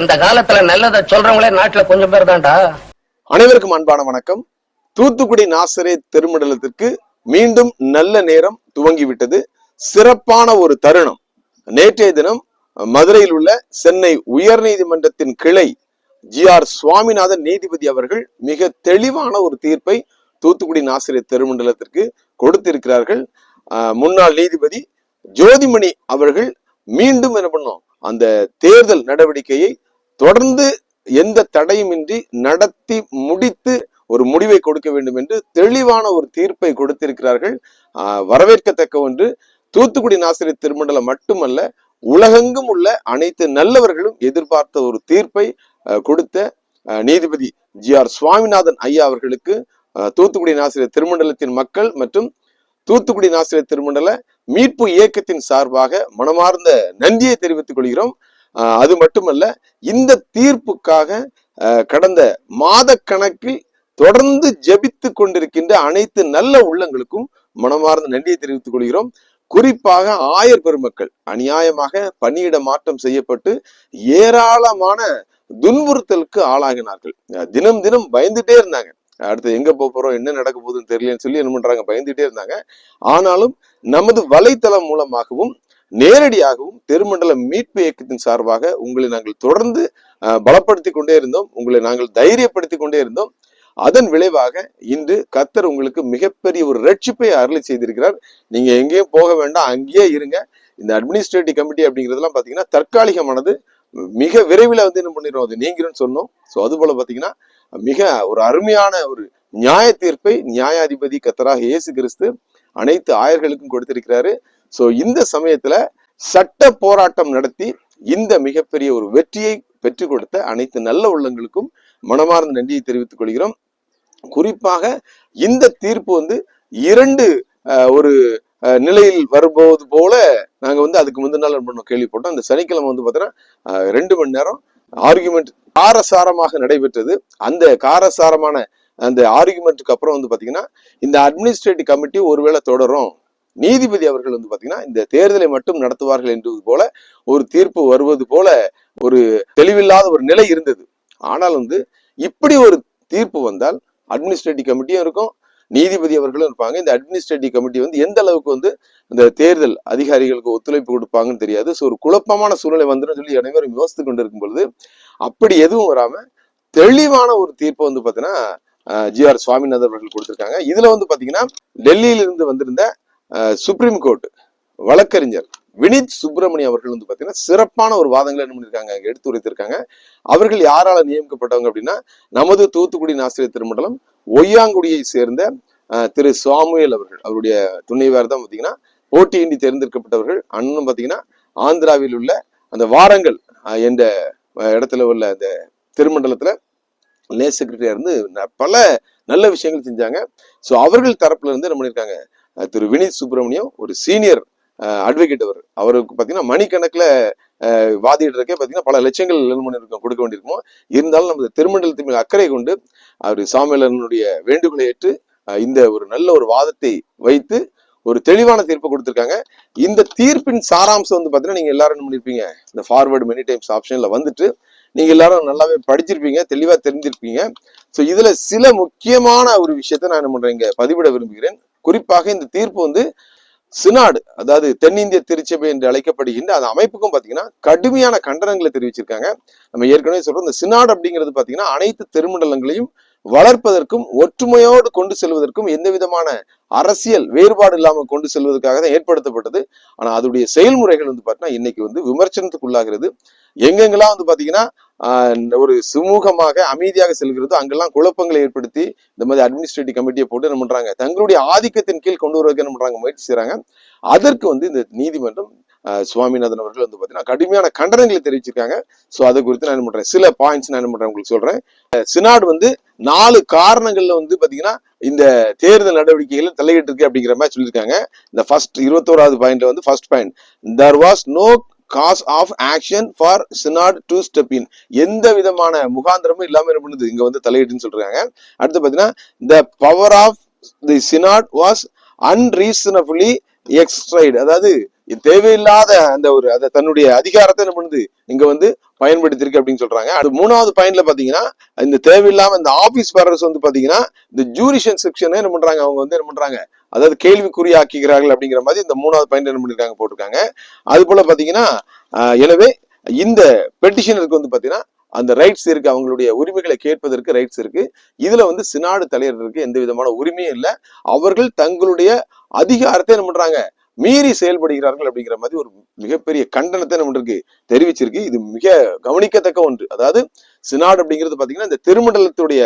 இந்த காலத்துல நல்லதை சொல்றவங்களே நாட்டுல கொஞ்சம் பேர் தான்டா. அனைவருக்கும் அன்பான வணக்கம். தூத்துக்குடி நாசரே திருமண்டலத்திற்கு மீண்டும் நல்ல நேரம் துவங்கிவிட்டது. சிறப்பான ஒரு தருணம். நேற்றைய தினம் மதுரையில் உள்ள சென்னை உயர்நீதிமன்றத்தின் கிளை ஜி ஆர் சுவாமிநாதன் நீதிபதி அவர்கள் மிக தெளிவான ஒரு தீர்ப்பை தூத்துக்குடி நாசிரியர் திருமண்டலத்திற்கு கொடுத்திருக்கிறார்கள். ஆஹ் முன்னாள் நீதிபதி ஜோதிமணி அவர்கள் மீண்டும் என்ன பண்ணோம்? அந்த தேர்தல் நடவடிக்கையை தொடர்ந்து எந்த தடையுமின்றி நடத்தி முடித்து ஒரு முடிவை கொடுக்க வேண்டும் என்று தெளிவான ஒரு தீர்ப்பை கொடுத்திருக்கிறார்கள். வரவேற்கத்தக்க ஒன்று. தூத்துக்குடி நாசிரியர் திருமண்டலம் மட்டுமல்ல உலகெங்கும் உள்ள அனைத்து நல்லவர்களும் எதிர்பார்த்த ஒரு தீர்ப்பை கொடுத்த நீதிபதி ஜி ஆர் சுவாமிநாதன் ஐயா அவர்களுக்கு தூத்துக்குடி நாசிரியர் திருமண்டலத்தின் மக்கள் மற்றும் தூத்துக்குடி நாசிரியர் திருமண்டல மீட்பு இயக்கத்தின் சார்பாக மனமார்ந்த நன்றியை தெரிவித்துக் கொள்கிறோம். அது மட்டுமல்ல இந்த தீர்ப்புக்காக கடந்த மாத கணக்கில் தொடர்ந்து ஜபித்து கொண்டிருக்கின்ற அனைத்து நல்ல உள்ளங்களுக்கும் மனமார்ந்த நன்றியை தெரிவித்துக் கொள்கிறோம். குறிப்பாக ஆயர் பெருமக்கள் அநியாயமாக பணியிட மாற்றம் செய்யப்பட்டு ஏராளமான துன்புறுத்தலுக்கு ஆளாகினார்கள். தினம் தினம் பயந்துட்டே இருந்தாங்க. அடுத்து எங்க போக போறோம் என்ன நடக்க போகுதுன்னு தெரியலன்னு சொல்லி என்ன பண்றாங்க? பயந்துட்டே இருந்தாங்க. ஆனாலும் நமது வலைத்தளம் மூலமாகவும் நேரடியாகவும் தெருமண்டல மீட்பு இயக்கத்தின் சார்பாக உங்களை நாங்கள் தொடர்ந்து பலப்படுத்தி கொண்டே இருந்தோம். உங்களை நாங்கள் தைரியப்படுத்தி கொண்டே இருந்தோம். அதன் விளைவாக இன்று கத்தர் உங்களுக்கு மிகப்பெரிய ஒரு ரட்சிப்பை அருளை செய்திருக்கிறார். நீங்க எங்கேயும் போக வேண்டாம் அங்கேயே இருங்க. இந்த அட்மினிஸ்ட்ரேட்டிவ் கமிட்டி அப்படிங்கிறதுலாம் பாத்தீங்கன்னா தற்காலிகமானது. மிக விரைவில் வந்து என்ன பண்ணிடுவோம் அது நீங்கிரும்னு சொன்னோம். ஸோ அது போல பாத்தீங்கன்னா மிக ஒரு அருமையான ஒரு நியாய தீர்ப்பை நியாயாதிபதி கத்தராக இயேசு கிறிஸ்து அனைத்து ஆயர்களுக்கும் கொடுத்திருக்கிறாரு. ஸோ இந்த சமயத்துல சட்ட போராட்டம் நடத்தி இந்த மிகப்பெரிய ஒரு வெற்றியை பெற்றுக் கொடுத்த அனைத்து நல்ல உள்ளங்களுக்கும் மனமார்ந்த நன்றியை தெரிவித்துக் கொள்கிறோம். குறிப்பாக இந்த தீர்ப்பு வந்து இரண்டு ஒரு நிலையில் வரும்போது போல நாங்கள் வந்து அதுக்கு முந்தின நாள் என்ன பண்ணோம் கேள்விப்பட்டோம். அந்த சனிக்கிழமை வந்து பார்த்தீங்கன்னா ரெண்டு மணி நேரம். ஆர்குமெண்ட் காரசாரமாக நடைபெற்றது. அந்த காரசாரமான அந்த ஆர்குமெண்ட்டுக்கு அப்புறம் வந்து பார்த்தீங்கன்னா இந்த அட்மினிஸ்ட்ரேட்டிவ் கமிட்டி ஒருவேளை தொடரும். நீதிபதி அவர்கள் வந்து பார்த்தீங்கன்னா இந்த தேர்தலை மட்டும் நடத்துவார்கள் என்பது போல ஒரு தீர்ப்பு வருவது போல ஒரு தெளிவில்லாத ஒரு நிலை இருந்தது. ஆனால் வந்து இப்படி ஒரு தீர்ப்பு வந்தால் அட்மினிஸ்ட்ரேட்டிவ் கமிட்டியும் இருக்கும் நீதிபதி அவர்களும் இருப்பாங்க. இந்த அட்மினிஸ்ட்ரேட்டிவ் கமிட்டி வந்து எந்த அளவுக்கு வந்து இந்த தேர்தல் அதிகாரிகளுக்கு ஒத்துழைப்பு கொடுப்பாங்கன்னு தெரியாது. ஸோ ஒரு குழப்பமான சூழ்நிலை வந்துடும் சொல்லி அனைவரும் யோசித்து கொண்டிருக்கும் பொழுது அப்படி எதுவும் வராம தெளிவான ஒரு தீர்ப்பை வந்து பாத்தீங்கன்னா ஜி ஆர் சுவாமிநாதன் அவர்கள் கொடுத்திருக்காங்க. இதுல வந்து பாத்தீங்கன்னா டெல்லியிலிருந்து வந்திருந்த அஹ், சுப்ரீம் கோர்ட் வழக்கறிஞர் வினித் சுப்பிரமணியம் அவர்கள் வந்து பாத்தீங்கன்னா சிறப்பான ஒரு வாதங்களை என்ன பண்ணிருக்காங்க எடுத்து உரைத்திருக்காங்க. அவர்கள் யாரால நியமிக்கப்பட்டவங்க அப்படின்னா நமது தூத்துக்குடி ஆசிரியர் திருமண்டலம் ஒய்யாங்குடியை சேர்ந்த திரு சாமுவேல் அவர்கள். அவருடைய துணைவர் தான் பார்த்தீங்கன்னா போட்டியின்றி தேர்ந்தெடுக்கப்பட்டவர்கள். அண்ணனும் பார்த்தீங்கன்னா ஆந்திராவில் உள்ள அந்த வாரங்கள் என்ற இடத்துல உள்ள அந்த திருமண்டலத்தில் லே செக்ரட்டரியாக இருந்து பல நல்ல விஷயங்கள் செஞ்சாங்க. ஸோ அவர்கள் தரப்புல இருந்து என்ன பண்ணியிருக்காங்க திரு வினித் சுப்பிரமணியம் ஒரு சீனியர் அட்வொகேட் அவர். அவருக்கு பார்த்தீங்கன்னா மணிக்கணக்கில் வாதிடுறதுக்கே பார்த்தீங்கன்னா பல லட்சங்கள் என்ன கொடுக்க வேண்டியிருக்கும். இருந்தாலும் நம்ம திருமண்டலத்தின் மேல் அக்கறை கொண்டு அவர் சாமியலனுடைய வேண்டுகோளை ஏற்று இந்த ஒரு நல்ல ஒரு வாதத்தை வைத்து ஒரு தெளிவான தீர்ப்பை கொடுத்துருக்காங்க. இந்த தீர்ப்பின் சாராம்சம் வந்து பார்த்தீங்கன்னா நீங்கள் எல்லாரும் என்ன பண்ணியிருப்பீங்க இந்த ஃபார்வர்டு மெனி டைம்ஸ் ஆப்ஷனில் வந்துட்டு நீங்கள் எல்லாரும் நல்லாவே படிச்சிருப்பீங்க தெளிவாக தெரிஞ்சிருப்பீங்க. ஸோ இதில் சில முக்கியமான ஒரு விஷயத்தை நான் என்ன பண்ணுறேன் இங்கே பதிவிட விரும்புகிறேன். குறிப்பாக இந்த தீர்ப்பு வந்து சினாடு அதாவது தென்னிந்திய திருச்சபை என்று அழைக்கப்படுகின்ற அந்த அமைப்புக்கும் பார்த்தீங்கன்னா கடுமையான கண்டனங்களை தெரிவிச்சிருக்காங்க. நம்ம ஏற்கனவே சொல்றோம் இந்த சினாடு அப்படிங்கிறது பார்த்தீங்கன்னா அனைத்து திருமண்டலங்களையும் வளர்ப்பதற்கும் ஒற்றுமையோடு கொண்டு செல்வதற்கும் எந்த விதமான அரசியல் வேறுபாடு இல்லாமல் கொண்டு செல்வதற்காக தான் ஏற்படுத்தப்பட்டது. ஆனால் அதோடைய செயல்முறைகள் வந்து பார்த்தீங்கன்னா இன்னைக்கு வந்து விமர்சனத்துக்குள்ளாகிறது. எங்கெங்கெல்லாம் வந்து பார்த்தீங்கன்னா ஒரு சுமூகமாக அமைதியாக செல்கிறதோ அங்கெல்லாம் குழப்பங்களை ஏற்படுத்தி இந்த மாதிரி அட்மினிஸ்ட்ரேட்டிவ் கமிட்டியை போட்டு என்ன பண்றாங்க? தங்களுடைய ஆதிக்கத்தின் கீழ் கொண்டு வருவதற்கு என்ன பண்றாங்க? முயற்சி செய்யறாங்க அதற்கு வந்து இந்த நீதிமன்றம் சுவாமிநாதன் அவர்கள் வந்து பாத்தீங்கன்னா கடுமையான கண்டனங்களை தெரிவிச்சிருக்காங்க. ஸோ அதை குறித்து நான் என்ன பண்றேன்? சில பாயிண்ட்ஸ் நான் என்ன பண்றேன்? உங்களுக்கு சொல்றேன். அஹ், சினாடு வந்து நாலு காரணங்கள்ல வந்து பாத்தீங்கன்னா இந்த தேர்தல் நடவடிக்கைகள் தலையிட்டு இருக்கு அப்படிங்கிற மாதிரி சொல்லியிருக்காங்க. இந்த ஃபர்ஸ்ட் இருபத்தோராவது பாயிண்ட்ல வந்து first point there was no cause of action for synod to step in எந்த விதமான முகாந்திரமும் இல்லாம என்ன பண்ணுது? இங்க வந்து தலையீடுன்னு சொல்றாங்க. அடுத்து பாத்தீங்கன்னா the power of the synod was unreasonably exerted அதாவது தேவையில்லாத அந்த ஒரு அதை தன்னுடைய அதிகாரத்தை என்ன பண்ணுது இங்க வந்து பயன்படுத்திருக்கு அப்படின்னு சொல்றாங்க. அது மூணாவது பாயிண்ட்ல பாத்தீங்கன்னா இந்த தேவையில்லாம இந்த ஆபீஸ் பேரர்ஸ் வந்து பாத்தீங்கன்னா இந்த ஜூரிஷன் செக்ஷனை என்ன பண்றாங்க? அவங்க வந்து என்ன பண்றாங்க? அதாவது கேள்விக்குறியாக்குகிறார்கள் அப்படிங்கிற மாதிரி இந்த மூணாவது பாயிண்ட் என்ன பண்ணிருக்காங்க போட்டிருக்காங்க. அது போல பாத்தீங்கன்னா எனவே இந்த பெட்டிஷனருக்கு வந்து பாத்தீங்கன்னா அந்த ரைட்ஸ் இருக்கு அவங்களுடைய உரிமைகளை கேட்பதற்கு ரைட்ஸ் இருக்கு. இதுல வந்து சினாடு தலைவர்களுக்கு எந்த விதமான உரிமையும் இல்லை. அவர்கள் தங்களுடைய அதிகாரத்தை என்ன பண்றாங்க? மீறி செயல்படுகிறார்கள் அப்படிங்கிற மாதிரி ஒரு மிகப்பெரிய கண்டனத்தை நம்ம இருக்கு தெரிவிச்சிருக்கு. இது மிக கவனிக்கத்தக்க ஒன்று. அதாவது சினாடு அப்படிங்கிறது பாத்தீங்கன்னா இந்த திருமண்டலத்துடைய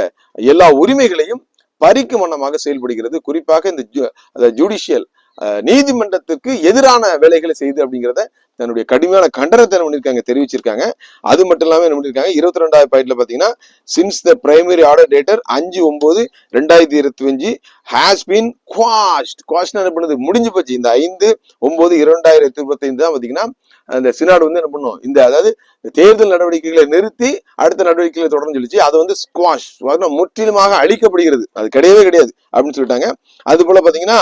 எல்லா உரிமைகளையும் பறிக்கும் வண்ணமாக செயல்படுகிறது. குறிப்பாக இந்த ஜுடிஷியல் நீதிமன்றத்துக்கு எதிரான வேலைகளை செய்து அப்படிங்கிறத தன்னுடைய கடுமையான கண்டனத்தை என்ன தெரிவிச்சிருக்காங்க. அது மட்டும் இல்லாமல் என்ன பண்ணியிருக்காங்க இருபத்தி ரெண்டாவது பாயிண்ட்ல பாத்தீங்கன்னா since the primary order dated அஞ்சு ஒன்பது ரெண்டாயிரத்தி இருபத்தி அஞ்சு ஹேஸ் பீன் குவாஸ்ட் குவாஸ்ட் என்ன பண்ணுது? முடிஞ்சு போச்சு. இந்த ஐந்து ஒன்பது இரண்டாயிரத்தி இருபத்தைந்து தான் பாத்தீங்கன்னா அந்த சினாடு வந்து என்ன பண்ணும்? இந்த அதாவது தேர்தல் நடவடிக்கைகளை நிறுத்தி அடுத்த நடவடிக்கைகளை தொடர்ந்து சொல்லிச்சு. அது வந்து ஸ்குவாஷ் முற்றிலுமாக அழிக்கப்படுகிறது. அது கிடையவே கிடையாது அப்படின்னு சொல்லிட்டாங்க. அது போல பாத்தீங்கன்னா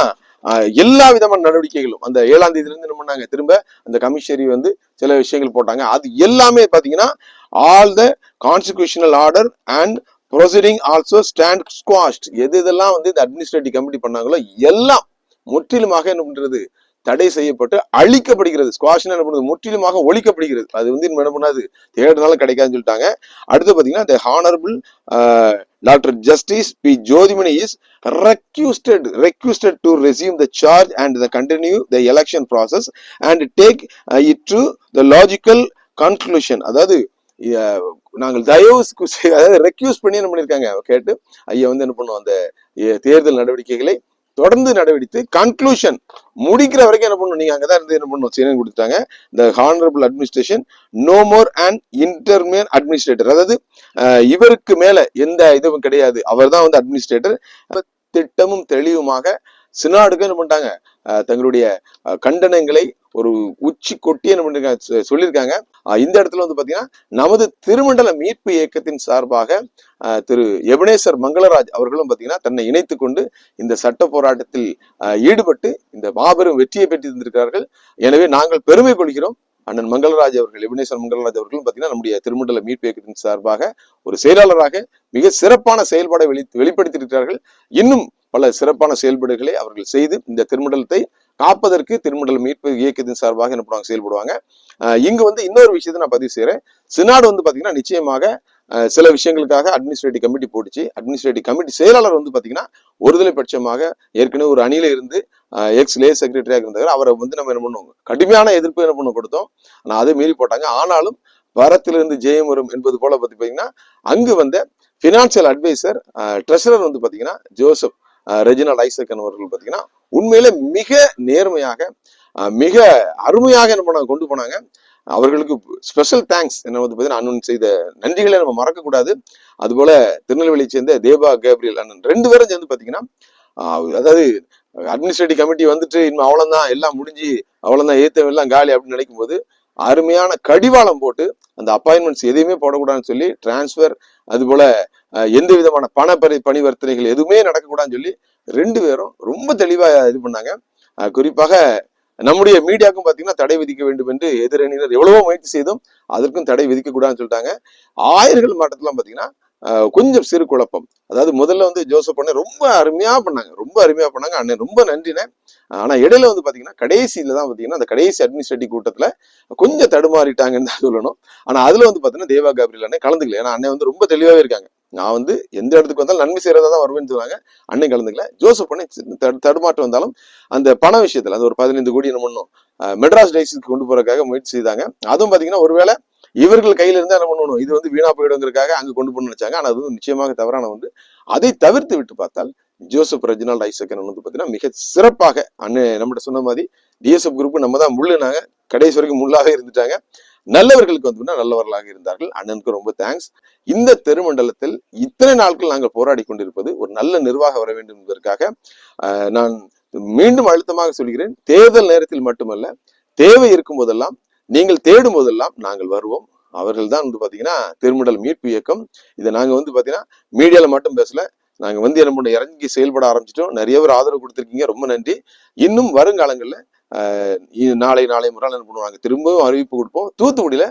எல்லா விதமான நடவடிக்கைகளும் அந்த ஏழாம் தேதியில இருந்து என்ன பண்ணாங்க திரும்ப அந்த கமிஷனரி வந்து சில விஷயங்கள் போட்டாங்க. அது எல்லாமே பாத்தீங்கன்னா all the constitutional order and proceeding also stand squashed எது இதெல்லாம் வந்து இந்த அட்மினிஸ்ட்ரேட்டிவ் கமிட்டி பண்ணாங்களோ எல்லாம் முற்றிலுமாக என்ன பண்றது தடை செய்யப்பட்டு அழிக்கப்படுகிறது. ஸ்குவாஷ் என்ன பண்ணுது முற்றிலுமாக ஒழிக்கப்படுகிறது. அது வந்து என்ன பண்ணாது தேடினாலும் கிடைக்காதுன்னு சொல்லிட்டாங்க. அடுத்து பார்த்தீங்கன்னா the honourable doctor justice P Jothimani is requested requested to resume the charge and the continue the election process and take it to the logical conclusion அதாவது நாங்கள் தயவு அதாவது ரெக்யூஸ் பண்ணி என்ன பண்ணியிருக்காங்க கேட்டு ஐயா வந்து என்ன பண்ணுவோம் அந்த தேர்தல் நடவடிக்கைகளை தொடர்ந்து நடவடித்து கன்க்ளூஷன் முடிக்கிற வரைக்கும் என்ன பண்ணணும்? நீங்க அங்கதான் இருந்து என்ன பண்ணணும்? செய்யணும் கொடுத்துட்டாங்க. இந்த honourable administration no more and interim administrator அதாவது இவருக்கு மேல எந்த இதுவும் கிடையாது. அவர் தான் வந்து அட்மினிஸ்ட்ரேட்டர் திட்டமும் தெளிவுமாக சினாடுக்கு என்ன பண்ணிட்டாங்க? தங்களுடைய கண்டனங்களை ஒரு உச்சி கொட்டி என்ன பண்ணிருக்காங்க சொ- சொல்லியிருக்காங்க. இந்த இடத்துல வந்து பாத்தீங்கன்னா நமது திருமண்டல மீட்பு இயக்கத்தின் சார்பாக திரு எபனேசர் மங்களராஜ் அவர்களும் பாத்தீங்கன்னா தன்னை இணைத்துக்கொண்டு இந்த சட்ட போராட்டத்தில் ஈடுபட்டு இந்த மாபெரும் வெற்றியை பெற்று இருந்திருக்கிறார்கள் எனவே நாங்கள் பெருமை கொள்கிறோம். அண்ணன் மங்களராஜ் அவர்கள் எபனேசர் மங்களராஜ் அவர்களும் பார்த்தீங்கன்னா நம்முடைய திருமண்டல மீட்பு இயக்கத்தின் சார்பாக ஒரு செயலாளராக மிக சிறப்பான செயல்பாடை வெளி வெளிப்படுத்தியிருக்கிறார்கள். இன்னும் பல சிறப்பான செயல்பாடுகளை அவர்கள் செய்து இந்த திருமண்டலத்தை காப்பதற்கு திருமண்டல் மீட்பு இயக்கத்தின் சார்பாக என்ன பண்ணுவாங்க? செயல்படுவாங்க இங்கு இங்க வந்து இன்னொரு விஷயத்தை நான் பதிவு செய்யறேன் சினாடு வந்து பாத்தீங்கன்னா நிச்சயமாக சில விஷயங்களுக்காக அட்மினிஸ்ட்ரேட்டிவ் கமிட்டி போட்டுச்சு. அட்மினிஸ்ட்ரேட்டிவ் கமிட்டி செயலாளர் வந்து பாத்தீங்கன்னா ஒருதலை பட்சமாக ஏற்கனவே ஒரு அணியில இருந்து எக்ஸ் லே செக்ரட்டரியாக இருந்தவர். அவரை வந்து நம்ம என்ன பண்ணுவோம்? கடுமையான எதிர்ப்பு என்ன பண்ண கொடுத்தோம். ஆனால் அதை மீறி போட்டாங்க. ஆனாலும் வரத்திலிருந்து ஜெயம் வரும் என்பது போல பத்தி பாத்தீங்கன்னா அங்கு வந்த ஃபினான்சியல் அட்வைசர் ட்ரெஷரர் வந்து பாத்தீங்கன்னா ஜோசப். ரெஜினல் ஐசக்கன் அவர்கள் பார்த்தீங்கன்னா உண்மையில மிக நேர்மையாக மிக அருமையாக என்ன பண்ண கொண்டு போனாங்க. அவர்களுக்கு ஸ்பெஷல் தேங்க்ஸ் என்ன வந்து பார்த்தீங்கன்னா அண்ணன் செய்த நன்றிகளை நம்ம மறக்கக்கூடாது. அதுபோல திருநெல்வேலியை சேர்ந்த தேபா கேப்ரியல் அண்ணன் ரெண்டு பேரும் சேர்ந்து பார்த்தீங்கன்னா அதாவது அட்மினிஸ்ட்ரேட்டிவ் கமிட்டி வந்துட்டு இன்னும் அவ்வளோதான் எல்லாம் முடிஞ்சு அவ்வளோதான் ஏத்தம் எல்லாம் காலி அப்படின்னு நினைக்கும் போது அருமையான கடிவாளம் போட்டு அந்த அப்பாயின்மெண்ட்ஸ் எதையுமே போடக்கூடாதுன்னு சொல்லி டிரான்ஸ்ஃபர் அது போல எந்த விதமான பண பரி பரிவர்த்தனைகள் எதுவுமே நடக்கக்கூடாதுன்னு சொல்லி ரெண்டு பேரும் ரொம்ப தெளிவாக இது பண்ணாங்க. குறிப்பாக நம்முடைய மீடியாவுக்கும் பார்த்தீங்கன்னா தடை விதிக்க வேண்டும் என்று எதிரணியினர் எவ்வளவோ முயற்சி செய்தும் அதற்கும் தடை விதிக்க கூடாதுன்னு சொல்லிட்டாங்க. ஆயர்கள் மாவட்டத்துல பார்த்தீங்கன்னா கொஞ்சம் சிறு குழப்பம். அதாவது முதல்ல வந்து ஜோசப் அண்ணன் ரொம்ப அருமையா பண்ணாங்க. ரொம்ப அருமையா பண்ணாங்க. அண்ணன் ரொம்ப நன்றினே ஆனா இடையில வந்து பாத்தீங்கன்னா கடைசியில தான் பாத்தீங்கன்னா அந்த கடைசி அட்மினிஸ்ட்ரேட்டிவ் கூட்டத்துல கொஞ்சம் தடுமாறிட்டாங்கன்னு தான் சொல்லணும். ஆனா அதுல வந்து பாத்தீங்கன்னா தேவா காப்ரியல் அண்ணன் கலந்துக்கல. ஏன்னா அண்ணன் வந்து ரொம்ப தெளிவாவே இருக்காங்க. நான் வந்து எந்த இடத்துக்கு வந்தாலும் நன்மை செய்யறதா தான் வருவேன்னு சொன்னாங்க அண்ணன் கலந்துக்கல. ஜோசப் பண்ணி தடு- தடுமாற்றம் வந்தாலும் அந்த பண விஷயத்துல அந்த ஒரு பதினைந்து கோடி என்ன பண்ணும் மெட்ராஸ் டைஸுக்கு கொண்டு போறதுக்காக முயற்சி செய்தாங்க. அதுவும் பாத்தீங்கன்னா ஒருவேளை இவர்கள் கையில இருந்து என்ன பண்ணணும்? இது வந்து வீணா போயிடுங்கிறதுக்காக அங்க கொண்டு போய் நினைச்சாங்க. ஆனா அது வந்து நிச்சயமாக தவறான வந்து அதை தவிர்த்து விட்டு பார்த்தால் ஜோசப் ரஜினால் ஐசக்கன் வந்து பாத்தீங்கன்னா மிக சிறப்பாக அண்ணன் நம்மகிட்ட சொன்ன மாதிரி டிஎஸ்எஃப் குரூப் நம்ம தான் முள்ளுனாங்க. கடைசி வரைக்கும் முள்ளாக இருந்துட்டாங்க. நல்லவர்களுக்கு வந்து நல்லவர்களாக இருந்தார்கள். அண்ணனுக்கு ரொம்ப தேங்க்ஸ் இந்த தெருமண்டலத்தில் இத்தனை நாட்கள் நாங்கள் போராடி கொண்டிருப்பது ஒரு நல்ல நிர்வாகம் வர வேண்டும் என்பதற்காக ஆஹ், நான் மீண்டும் அழுத்தமாக சொல்கிறேன். தேர்தல் நேரத்தில் மட்டுமல்ல தேவை இருக்கும் போதெல்லாம் நீங்கள் தேடும் போதெல்லாம் நாங்கள் வருவோம். அவர்கள் தான் வந்து பாத்தீங்கன்னா திருமண்டல் மீட்பு இயக்கம். இதை நாங்க வந்து பாத்தீங்கன்னா மீடியால மட்டும் பேசல. நாங்க வந்து என்ன பண்ண இறங்கி செயல்பட ஆரம்பிச்சிட்டோம். நிறைய பேர் ஆதரவு கொடுத்துருக்கீங்க. ரொம்ப நன்றி. இன்னும் வருங்காலங்களில் நாளை நாளை முறை என்ன பண்ணுவாங்க திரும்பவும் அறிவிப்பு கொடுப்போம். தூத்துக்குடியில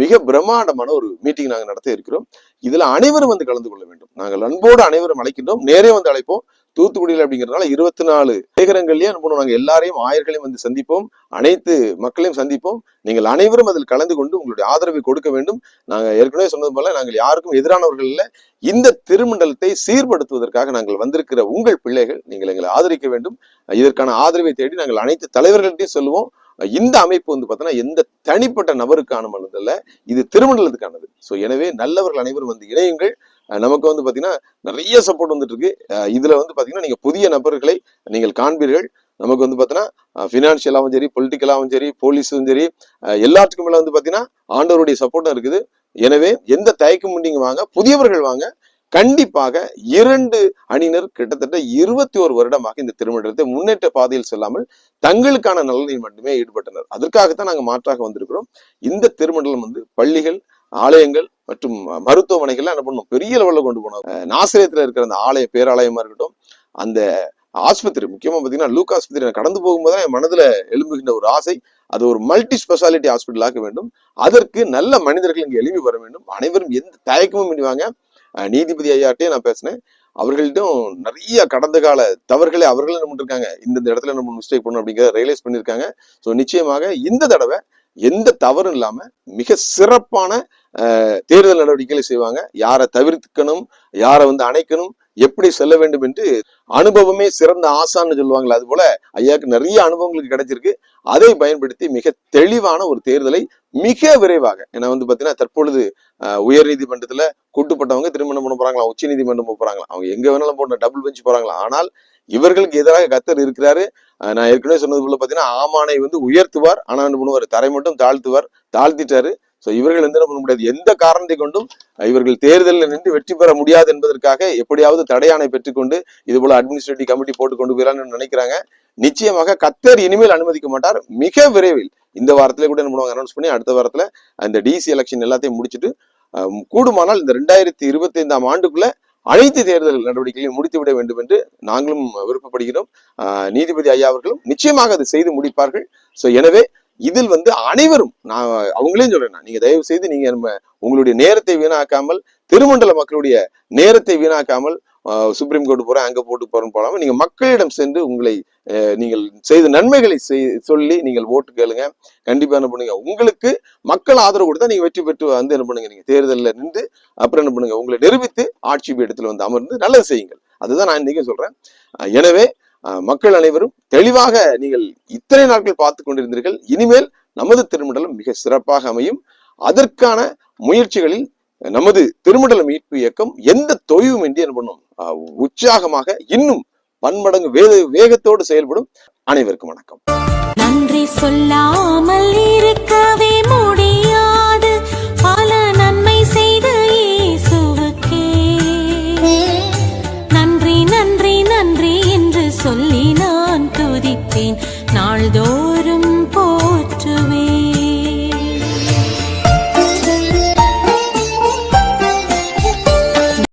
மிக பிரம்மாண்டமான ஒரு மீட்டிங் நாங்கள் நடத்த இருக்கிறோம். இதுல அனைவரும் வந்து கலந்து கொள்ள வேண்டும். நாங்கள் அன்போடு அனைவரும் அழைக்கின்றோம். நேரே வந்து அழைப்போம். தூத்துக்குடியில் அப்படிங்கிறதுனால இருபத்தி நாலு சேகரங்கள்லயே அனுப்பணும் நாங்கள் எல்லாரையும் ஆயர்களையும் வந்து சந்திப்போம். அனைத்து மக்களையும் சந்திப்போம். நீங்கள் அனைவரும் அதில் கலந்து கொண்டு உங்களுடைய ஆதரவை கொடுக்க வேண்டும். நாங்கள் ஏற்கனவே சொன்னது போல நாங்கள் யாருக்கும் எதிரானவர்கள் இல்லை. இந்த திருமண்டலத்தை சீர்படுத்துவதற்காக நாங்கள் வந்திருக்கிற உங்கள் பிள்ளைகள் நீங்கள் எங்களை ஆதரிக்க வேண்டும். இதற்கான ஆதரவை தேடி நாங்கள் அனைத்து தலைவர்கள்ட்டையும் சொல்லுவோம். இந்த அமைப்பு வந்து பார்த்தோன்னா எந்த தனிப்பட்ட நபருக்கான அல்ல. இது திருமண்டலத்துக்கானது. ஸோ எனவே நல்லவர்கள் அனைவரும் வந்து இணையுங்கள். நமக்கு வந்து பார்த்தீங்கன்னா நிறைய சப்போர்ட் வந்துட்டு இருக்கு இதில் இதுல வந்து பார்த்தீங்கன்னா நீங்கள் புதிய நபர்களை நீங்கள் காண்பீர்கள். நமக்கு வந்து பார்த்தீங்கன்னா ஃபினான்ஷியலாகவும் சரி பொலிட்டிக்கலாகவும் சரி போலீஸும் சரி எல்லாத்துக்கும் மேலே வந்து பார்த்தீங்கன்னா ஆண்டவருடைய சப்போர்ட்டும் இருக்குது. எனவே எந்த தயக்கமும் நீங்கள் வாங்க புதியவர்கள் வாங்க. கண்டிப்பாக இரண்டு அணியினர் கிட்டத்தட்ட இருபத்தி ஒரு வருடமாக இந்த திருமணத்தை முன்னேற்ற பாதையில் செல்லாமல் தங்களுக்கான நலனில் மட்டுமே ஈடுபட்டனர். அதற்காகத்தான் நாங்கள் மாற்றாக வந்திருக்கிறோம். இந்த திருமண்டலம் வந்து பள்ளிகள் ஆலயங்கள் மற்றும் மருத்துவமனைகள்லாம் என்ன பண்ணணும் பெரிய லெவலில் கொண்டு போனோம். நாசிரியத்தில் இருக்கிற அந்த ஆலய பேராலயமா இருக்கட்டும் அந்த ஆஸ்பத்திரி முக்கியமா பாத்தீங்கன்னா லூக் ஆஸ்பத்திரி நான் கடந்து போகும்போது என் மனதுல எழும்புகின்ற ஒரு ஆசை அது ஒரு மல்டி ஸ்பெஷாலிட்டி ஹாஸ்பிட்டல் ஆக்க வேண்டும். அதற்கு நல்ல மனிதர்கள் இங்கே எழுப்பி வர வேண்டும். அனைவரும் எந்த தயக்கமும் பண்ணிவாங்க நீதிபதி ஐயாட்டையும் நான் பேசினேன். அவர்கள்ட்டும் நிறைய கடந்த கால தவறுகளை அவர்களும் என்ன பண்ணிருக்காங்க இந்த இடத்துல நம்ம மிஸ்டேக் பண்ணணும் அப்படிங்கிறத ரியலைஸ் பண்ணியிருக்காங்க ஸோ நிச்சயமாக இந்த தடவை எந்த தவறும் இல்லாம மிக சிறப்பான தேர்தல் நடவடிக்கைகளை செய்வாங்க. யாரை தவிர்க்கணும் யாரை வந்து அணைக்கணும் எப்படி செல்ல வேண்டும் என்று அனுபவமே சிறந்த ஆசான்னு சொல்லுவாங்களே அது போல ஐயாக்கு நிறைய அனுபவங்களுக்கு கிடைச்சிருக்கு. அதை பயன்படுத்தி மிக தெளிவான ஒரு தேர்தலை மிக விரைவாக ஏன்னா வந்து பாத்தீங்கன்னா தற்பொழுது உயர் நீதிமன்றத்துல கூட்டுப்பட்டவங்க திருமணம் பண்ண போறாங்களா உச்ச நீதிமன்றம் போறாங்களா அவங்க எங்க வேணாலும் போன டபுள் பெஞ்ச் போறாங்களா. ஆனால் இவர்களுக்கு எதிராக கத்தர் இருக்கிறாரு. நான் ஏற்கனவே சொன்னது போல பாத்தீங்கன்னா ஆமானை வந்து உயர்த்துவார் ஆனா என்ன பண்ணுவார் தரை மட்டும் தாழ்த்துவார் தாழ்த்திட்டாரு. ஸோ இவர்கள் வந்து என்ன பண்ண முடியாது? எந்த காரணத்தை கொண்டும் இவர்கள் தேர்தலில் நின்று வெற்றி பெற முடியாது என்பதற்காக எப்படியாவது தடையானை பெற்றுக்கொண்டு இது போல அட்மினிஸ்ட்ரேட்டிவ் கமிட்டி போட்டு கொண்டு போயிடலாம்னு நினைக்கிறாங்க. நிச்சயமாக கத்தர் இனிமேல் அனுமதிக்க மாட்டார். மிக விரைவில் இந்த வாரத்திலே கூட என்ன பண்ணுவாங்க? அனௌன்ஸ் பண்ணி அடுத்த வாரத்துல அந்த டிசி எலெக்ஷன் எல்லாத்தையும் முடிச்சுட்டு கூடுமானால் இந்த ரெண்டாயிரத்தி இருபத்தி ஐந்தாம் ஆண்டுக்குள்ள அனைத்து தேர்தல் நடவடிக்கைகளையும் முடித்து விட வேண்டும் என்று நாங்களும் விருப்பப்படுகிறோம். ஆஹ் நீதிபதி ஐயா அவர்களும் நிச்சயமாக அதை செய்து முடிப்பார்கள். சோ எனவே இதில் வந்து அனைவரும் நான் அவங்களையும் சொல்றேன் நான். நீங்க தயவு செய்து நீங்க நம்ம உங்களுடைய நேரத்தை வீணாக்காமல் திருமண்டல மக்களுடைய நேரத்தை வீணாக்காமல் சுப்ரீம் கோர்ட் போறேன் அங்க போட்டு போறேன்னு போலாம நீங்க மக்களிடம் சென்று உங்களை நீங்கள் செய்த நன்மைகளை செய் சொல்லி நீங்கள் ஓட்டு கேளுங்க கண்டிப்பா என்ன பண்ணுங்க உங்களுக்கு மக்கள் ஆதரவு கொடுத்தா நீங்க வெற்றி பெற்று வந்து என்ன பண்ணுங்க நீங்க தேர்தலில் நின்று அப்புறம் என்ன பண்ணுங்க உங்களை நிரூபித்து ஆட்சி பீடத்தில் வந்து அமர்ந்து நல்லது செய்யுங்கள் அதுதான் நான் இன்னைக்கு சொல்றேன் எனவே மக்கள் அனைவரும் தெளிவாக நீங்கள் இத்தனை நாட்கள் பார்த்து கொண்டிருந்தீர்கள். இனிமேல் நமது திருமண்டலம் மிக சிறப்பாக அமையும். அதற்கான முயற்சிகளில் நமது திருமண்டல மீட்பு இயக்கம் எந்த தொய்வும் இன்றி என்ன பண்ணும் உற்சாகமாக இன்னும் பன்மடங்கு வேக வேகத்தோடு செயல்படும். அனைவருக்கும் வணக்கம். நன்றி சொல்லாமல் இருக்கவே என்று